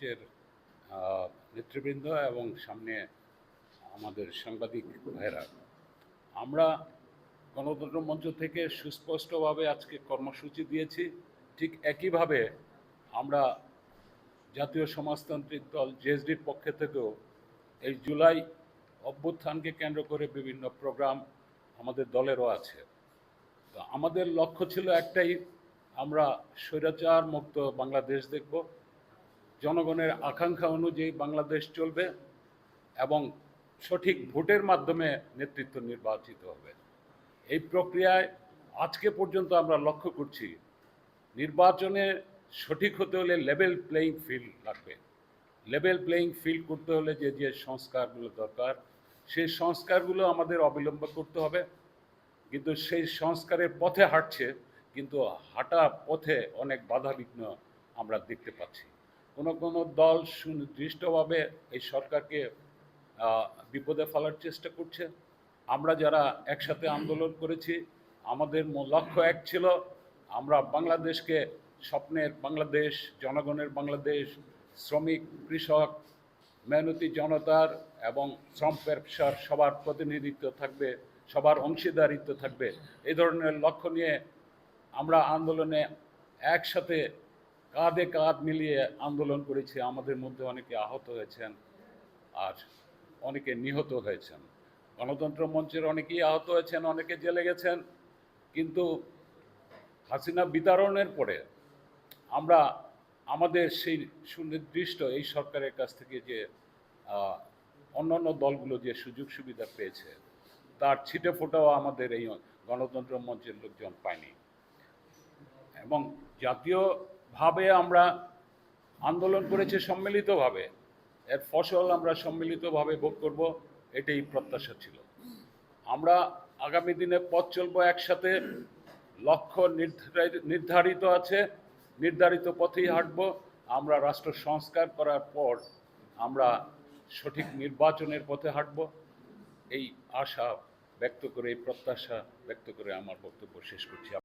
মঞ্চের নেতৃবৃন্দ এবং সামনে আমাদের সাংবাদিক ভাইরা আমরা গণতন্ত্র মঞ্চ থেকে সুস্পষ্টভাবে আজকে কর্মসূচি দিয়েছি। ঠিক একইভাবে আমরা জাতীয় সমাজতান্ত্রিক দল জেএসডির পক্ষে থেকেও এই জুলাই অভ্যুত্থানকে কেন্দ্র করে বিভিন্ন প্রোগ্রাম আমাদের দলেরও আছে। তো আমাদের লক্ষ্য ছিল একটাই, আমরা স্বৈরাচার মুক্ত বাংলাদেশ দেখব। জনগণের আকাঙ্ক্ষা অনুযায়ী বাংলাদেশ চলবে এবং সঠিক ভোটের মাধ্যমে নেতৃত্ব নির্বাচিত হবে। এই প্রক্রিয়ায় আজকে পর্যন্ত আমরা লক্ষ্য করছি, নির্বাচনে সঠিক হতে হলে লেভেল প্লেয়িং ফিল্ড লাগবে। লেভেল প্লেয়িং ফিল্ড করতে হলে যে যে সংস্কারগুলো দরকার, সেই সংস্কারগুলো আমাদের অবলম্বন করতে হবে। কিন্তু সেই সংস্কারের পথে হাঁটছে, কিন্তু হাঁটা পথে অনেক বাধা বিঘ্ন আমরা দেখতে পাচ্ছি। কোনো কোনো দল সুনির্দিষ্টভাবে এই সরকারকে বিপদে ফেলার চেষ্টা করছে। আমরা যারা একসাথে আন্দোলন করেছি, আমাদের লক্ষ্য এক ছিল, আমরা বাংলাদেশকে স্বপ্নের বাংলাদেশ, জনগণের বাংলাদেশ, শ্রমিক, কৃষক, মেহনতি জনতার এবং শ্রম ব্যবসার সবার প্রতিনিধিত্ব থাকবে, সবার অংশীদারিত্ব থাকবে। এই ধরনের লক্ষ্য নিয়ে আমরা আন্দোলনে একসাথে কাঁধে কাঁধ মিলিয়ে আন্দোলন করেছি, আমাদের মধ্যে অনেকে আহত হয়েছেন আর অনেকে নিহত হয়েছেন। গণতন্ত্র মঞ্চের অনেকেই আহত হয়েছেন, অনেকে জেলে গেছেন। কিন্তু হাসিনা বিতরণের পরে আমরা আমাদের সেই সুনির্দিষ্ট এই সরকারের কাছ থেকে যে অন্যান্য দলগুলো যে সুযোগ সুবিধা পেয়েছে, তার ছিটে ফোটাও আমাদের এই গণতন্ত্র মঞ্চের লোকজন পায়নি। এবং জাতীয়ভাবে আমরা আন্দোলন করেছি সম্মিলিতভাবে, এর ফসল আমরা সম্মিলিতভাবে ভোগ করব, এটাই প্রত্যাশা ছিল। আমরা আগামী দিনে পথ চলব একসাথে, লক্ষ্য নির্ধারিত আছে, নির্ধারিত পথেই হাঁটবো, আমরা রাষ্ট্র সংস্কার করার পর আমরা সঠিক নির্বাচনের পথে হাঁটবো, এই আশা ব্যক্ত করে, এই প্রত্যাশা ব্যক্ত করে আমার বক্তব্য শেষ করছি।